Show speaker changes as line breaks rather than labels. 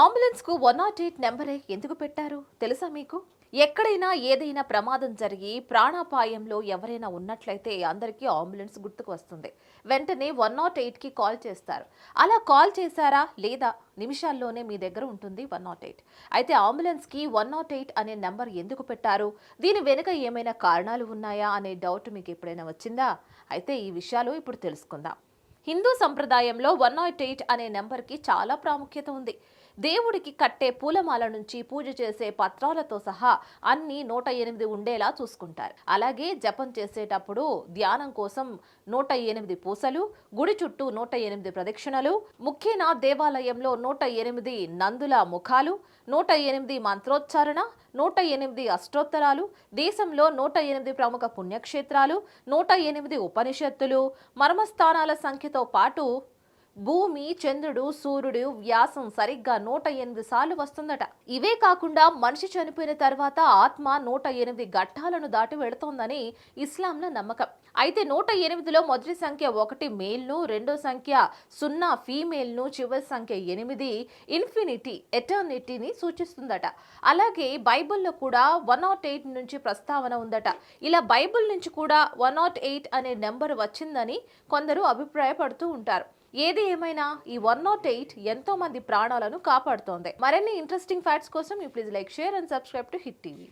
అంబులెన్స్కు one nought oh eight నెంబరే ఎందుకు పెట్టారు? తెలుసా మీకు? ఎక్కడైనా ఏదైనా ప్రమాదం జరిగి ప్రాణాపాయంలో ఎవరైనా ఉన్నట్లయితే అందరికీ అంబులెన్స్ గుర్తుకు వస్తుంది. వెంటనే వన్ నాట్ ఎయిట్కి కాల్ చేస్తారు. అలా కాల్ చేశారా? లేదా? నిమిషాల్లోనే మీ దగ్గర ఉంటుంది వన్ నాట్ ఎయిట్ అయితే అంబులెన్స్కి వన్ నాట్ oh ఎయిట్ అనే నెంబర్ ఎందుకు పెట్టారు? దీని వెనుక ఏమైనా కారణాలు ఉన్నాయా? అనే డౌట్ మీకు ఎప్పుడైనా వచ్చిందా? అయితే ఈ విషయాలు ఇప్పుడు తెలుసుకుందాం. హిందూ సంప్రదాయంలో వన్ నాట్ ఎయిట్ అనే నెంబర్కి చాలా ప్రాముఖ్యత ఉంది. దేవుడికి కట్టే పూలమాల నుంచి పూజ చేసే పత్రాలతో సహా అన్ని నూట ఎనిమిది ఉండేలా చూసుకుంటారు. అలాగే జపం చేసేటప్పుడు ధ్యానం కోసం నూట ఎనిమిది పూసలు గుడి చుట్టూ నూట ఎనిమిది ప్రదక్షిణలు ముఖ్యన దేవాలయంలో నూట ఎనిమిది నందుల ముఖాలు నూట ఎనిమిది మంత్రోచ్చారణ నూట ఎనిమిది అష్టోత్తరాలు దేశంలో నూట ఎనిమిది ప్రముఖ పుణ్యక్షేత్రాలు నూట ఎనిమిది ఉపనిషత్తులు మర్మస్థానాల సంఖ్యతో పాటు భూమి చంద్రుడు సూర్యుడు వ్యాసం సరిగ్గా నూట ఎనిమిది సార్లు వస్తుందట. ఇవే కాకుండా మనిషి చనిపోయిన తర్వాత ఆత్మ నూట ఎనిమిది ఘట్టాలను దాటి వెళుతోందని ఇస్లాంల నమ్మకం. అయితే నూట ఎనిమిదిలో మొదటి సంఖ్య ఒకటి మేల్ను రెండో సంఖ్య సున్నా ఫీమేల్ను చివరి సంఖ్య ఎనిమిది ఇన్ఫినిటీ ఎటర్నిటీని సూచిస్తుందట. అలాగే బైబిల్లో కూడా వన్ నాట్ ఎయిట్ నుంచి ప్రస్తావన ఉందట. ఇలా బైబిల్ నుంచి కూడా వన్ నాట్ ఎయిట్ అనే నెంబర్ వచ్చిందని కొందరు అభిప్రాయపడుతూ ఉంటారు. ఏది ఏమైనా ఈ వన్ నాట్ ఎయిట్ ఎంతో మంది ప్రాణాలను కాపాడుతోంది. మరిన్ని ఇంట్రెస్టింగ్ ఫ్యాక్ట్స్ కోసం you please like share and subscribe to hit TV